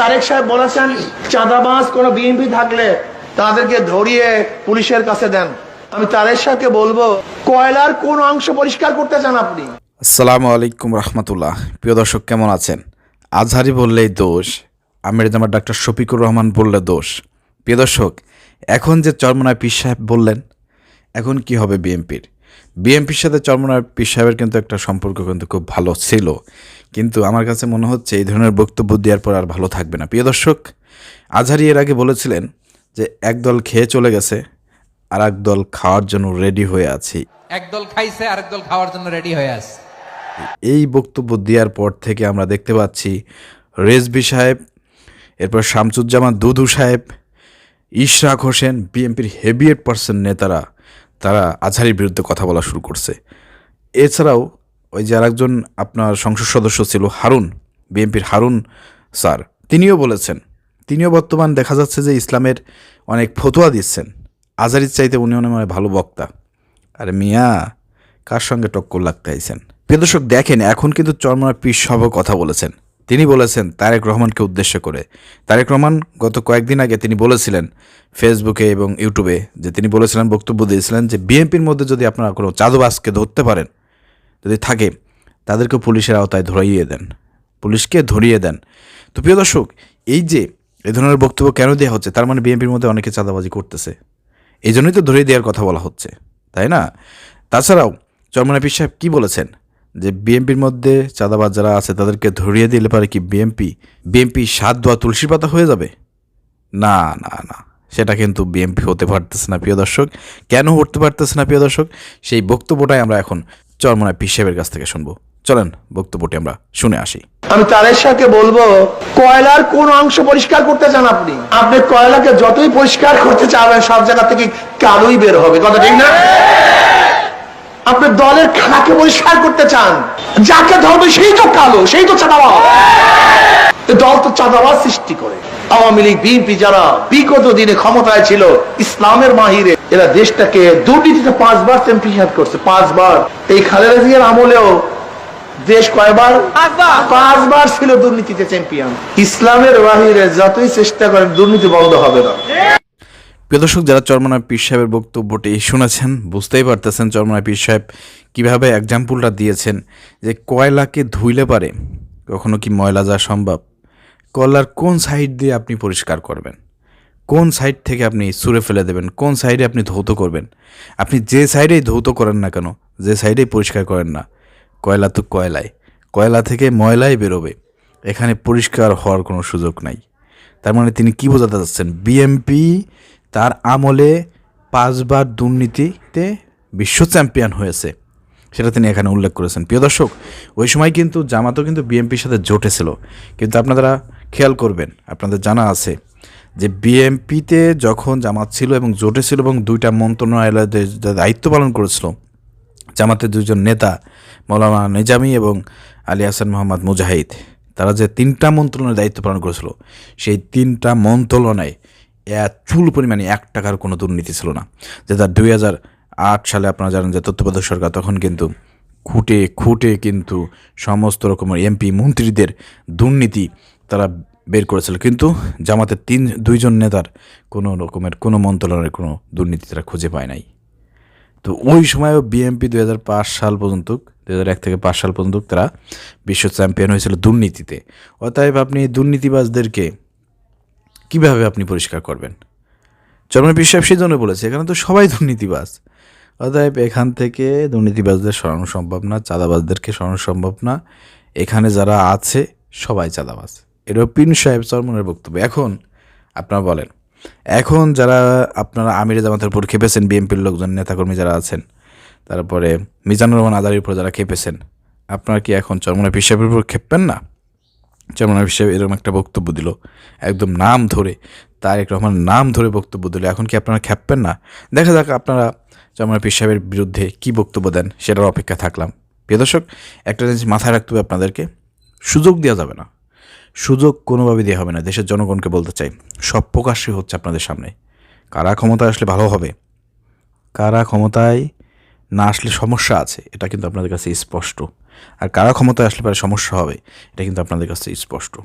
তারেক সাহেব বলেছেন, চাঁদাবাজ কোন বিএনপি থাকলে তাদেরকে ধরিয়ে পুলিশের কাছে দেন। আমি তারেক সাহেবকে বলব, কয়লার কোন অংশ পরিষ্কার করতে চান আপনি? আসসালামু আলাইকুম রহমতুল্লাহ। প্রিয় দর্শক, কেমন আছেন? আজহারি বললেই দোষ, আমির জামার ডাক্তার শফিকুর রহমান বললে দোষ। প্রিয় দর্শক, এখন যে চরমনায় পীর সাহেব বললেন, এখন কি হবে বিএনপির? বিএনপির সাথে চরমনায় পীর সাহেবের কিন্তু একটা সম্পর্ক কিন্তু খুব ভালো ছিল। কিন্তু আমার কাছে মনে হচ্ছে এই ধরনের বক্তব্য দেওয়ার পর আর ভালো থাকবে না। প্রিয় দর্শক আজহারি এর আগে বলেছিলেন যে একদল খেয়ে চলে গেছে আর একদল খাওয়ার জন্য রেডি হয়ে আছি। একদল খাইছে আরেক দল খাওয়ার জন্য রেডি হয়ে আছে। এই বক্তব্য দেওয়ার পর থেকে আমরা দেখতে পাচ্ছি রেজবি সাহেব এরপর শামসুজ্জামান দুদু সাহেব ইশরাক হোসেন বিএনপির হেভিয়েট পার্সন নেতারা তারা আজহারির বিরুদ্ধে কথা বলা শুরু করছে। এছাড়াও ওই যে আরেকজন আপনার সংসদ সদস্য ছিল, হারুন, বিএনপির হারুন স্যার, তিনিও বলেছেন, তিনিও বর্তমান দেখা যাচ্ছে যে ইসলামের অনেক ফতুয়া দিচ্ছেন। আজহারির চাইতে উনি অনেক মানে ভালো বক্তা। আরে মিয়া, কার সঙ্গে টক্কর লাগতে আইছেন? প্রিয় দর্শক, দেখেন, এখন কিন্তু চরমনা পীর সহ কথা বলেছেন। তিনি বলেছেন, তারেক রহমানকে উদ্দেশ্য করে। তারেক রহমান গত কয়েকদিন আগে তিনি বলেছিলেন, ফেসবুকে এবং ইউটিউবে, যে তিনি বলেছিলেন, বক্তব্য দিয়েছিলেন যে, বিএনপির মধ্যে যদি আপনারা কোনো চাঁদবাজকে ধরতে পারেন যদি থাকে, তাদেরকে পুলিশের আওতায় ধরিয়ে দেন। পুলিশকে ধরিয়ে দেন। তো প্রিয় দর্শক, এই যে এ ধরনের বক্তব্য কেন দেওয়া হচ্ছে, তার মানে বিএনপির মধ্যে অনেকে চাঁদাবাজি করতেছে। এই জন্যই তো ধরিয়ে দেওয়ার কথা বলা হচ্ছে, তাই না? তাছাড়াও চরমনা পীর সাহেব কী বলেছেন? যে বিএনপির মধ্যে চাঁদাবাজ যারা আছে, তাদেরকে ধরিয়ে দিলে পারে কি বিএনপি? বিএনপি সাত দোয়া তুলসী পাতা হয়ে যাবে? না না না, সেটা কিন্তু বিএনপি হতে পারতেছে না, প্রিয় দর্শক। কেন হতে পারতেছে না, প্রিয় দর্শক? সেই বক্তব্যটাই আমরা এখন চরমনা পীর সাহেবের কাছ থেকে শুনব। চলেন, বক্তব্যটি আমরা শুনে আসি। আমি তারেক সাহেবকে বলব, কয়লার কোন অংশ পরিষ্কার করতে চান আপনি? আপনি কয়লাকে যতই পরিষ্কার করতে চাবেন, সব জায়গা থেকে কালোই বের হবে। কথা ঠিক না? আপনি দলের খাকে পরিষ্কার করতে চান, যাকে ধরবে সেই তো কালো, সেই তো চাঁদাবাজ। দল তো চাঁদাবাজ সৃষ্টি করে। আওয়ামী লীগ বিএনপি যারা বিগত দিনে ক্ষমতায় ছিল ইসলামের মাহিরে এরা দেশটাকে দুর্নীতিতে পাঁচবার চ্যাম্পিয়ন করছে পাঁচবার। এই খালেদা জিয়ার আমলেও দেশ কয়বার? পাঁচবার। ছিল দুর্নীতিতে চ্যাম্পিয়ন ইসলামের বাহিরে যতই চেষ্টা করেন দুর্নীতি বন্ধ হবে না। প্রিয় দর্শক যারা চরমনা পীর সাহেবের বক্তব্যটি শুনেছেন বুঝতেই পারতেছেন চরমনা পীর সাহেব কীভাবে এক্সাম্পলটা দিয়েছেন যে কয়লাকে ধুইলে পারে কখনো কি ময়লা যাওয়া সম্ভব? কয়লার কোন সাইড দিয়ে আপনি পরিষ্কার করবেন? কোন সাইড থেকে আপনি সুরে ফেলে দেবেন? কোন সাইডে আপনি ধৌত করবেন? আপনি যে সাইডেই ধৌত করেন না কেন, যে সাইডেই পরিষ্কার করেন না, কয়লা তো কয়লায়। কয়লা থেকে ময়লাই বেরোবে। এখানে পরিষ্কার হওয়ার কোনো সুযোগ নাই। তার মানে তিনি কি বোঝাতে চাচ্ছেন? বিএমপি তার আমলে পাঁচবার দুর্নীতিতে বিশ্ব চ্যাম্পিয়ন হয়েছে। সেটা তিনি এখানে উল্লেখ করেছেন। প্রিয় দর্শক, ওই সময় কিন্তু জামাতও কিন্তু বিএমপির সাথে জোটে ছিল। কিন্তু আপনারা খেয়াল করবেন, আপনাদের জানা আছে যে বিএমপিতে যখন জামাত ছিল এবং জোটে ছিল এবং দুইটা মন্ত্রণালয়ের দায়িত্ব পালন করেছিল, জামাতের দুজন নেতা মৌলানা নিজামি এবং আলী হাসান মোহাম্মদ মুজাহিদ, তারা যে তিনটা মন্ত্রণালয়ের দায়িত্ব পালন করেছিল, সেই তিনটা মন্ত্রণালয়ে চুল পরিমাণে এক টাকার কোনো দুর্নীতি ছিল না। যেটা দুই হাজার আট সালে আপনারা জানেন যে তত্ত্বাবধায়ক সরকার, তখন কিন্তু খুঁটে খুঁটে কিন্তু সমস্ত রকমের এমপি মন্ত্রীদের দুর্নীতি তারা বের করেছিল। কিন্তু জামাতের তিন, দুইজন নেতার কোনো রকমের, কোনো মন্ত্রণালয়ের কোনো দুর্নীতি তারা খুঁজে পায় নাই। তো ওই সময়ও বিএমপি দু হাজার পাঁচ সাল পর্যন্ত দু হাজার এক থেকে পাঁচ সাল পর্যন্ত তারা বিশ্ব চ্যাম্পিয়ন হয়েছিল দুর্নীতিতে। অতএব আপনি দুর্নীতিবাজদেরকে কীভাবে আপনি পরিষ্কার করবেন? চরমন বিশ্বাস সেই জন্য বলেছে, এখানে তো সবাই দুর্নীতিবাজ। অতএব এখান থেকে দুর্নীতিবাজদের সরানো সম্ভব না, চাঁদাবাজদেরকে সরানো সম্ভব না। এখানে যারা আছে, সবাই চাঁদাবাজ। এটাও পিন সাহেব চরমনের বক্তব্য। এখন আপনারা বলেন, এখন যারা আপনারা আমিরে জামাতের উপর খেপেছেন, বিএনপির লোকজন, নেতাকর্মী যারা আছেন, তারপরে মিজানুর রহমান আদারির উপর যারা খেপেছেন, আপনারা কি এখন চরমনের পিসাবের উপর খেপবেন না? চরমনের পিসাব এরকম একটা বক্তব্য দিল, একদম নাম ধরে, তারেক রহমান নাম ধরে বক্তব্য দিল, এখন কি আপনারা খেপবেন না? দেখা যাক আপনারা চরমনের পিসাবের বিরুদ্ধে কি বক্তব্য দেন, সেটার অপেক্ষা থাকলাম। প্রিয় দর্শক, একটা জিনিস মাথায় রাখতে হবে আপনাদেরকে, সুযোগ দেওয়া যাবে না। সুযোগ কোনোভাবে দেওয়া হবে না, দেশের জনগণকে বলতে চাই। সব প্রকাশ্যই হচ্ছে আপনাদের সামনে। কারা ক্ষমতায় আসলে ভালো হবে? কারা ক্ষমতায় না আসলে সমস্যা আছে? এটা কিন্তু আপনাদের কাছে স্পষ্ট। আর কারা ক্ষমতায় আসলে পরে সমস্যা হবে? এটা কিন্তু আপনাদের কাছে স্পষ্ট।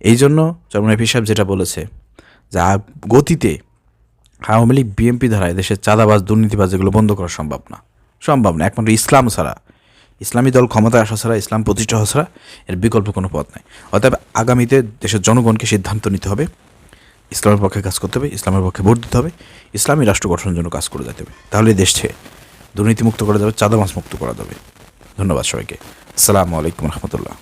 এই জন্য চরমনাই পীর সাহেব যেটা বলেছে, যে গতিতে আওয়ামী লীগ, বিএনপি ধারায় দেশের চাঁদাবাজ, দুর্নীতিবাজ এগুলো বন্ধ করা সম্ভব না। সম্ভব না। একমাত্র ইসলাম ছাড়া ইসলামী দল ক্ষমতায় আসা ছাড়া, ইসলাম প্রতিষ্ঠা ছাড়া এর বিকল্প কোনো পথ নাই। অতএব আগামীতে দেশের জনগণকে সিদ্ধান্ত নিতে হবে, ইসলামের পক্ষে কাজ করতে হবে, ইসলামের পক্ষে ভোট দিতে হবে, ইসলামী রাষ্ট্র গঠনের জন্য কাজ করে যেতে হবে। তাহলে দেশে থেকে দুর্নীতিমুক্ত করা যাবে চাঁদামাস মুক্ত করা যাবে। ধন্যবাদ সবাইকে। আসসালামু আলাইকুম রহমতুল্লাহ।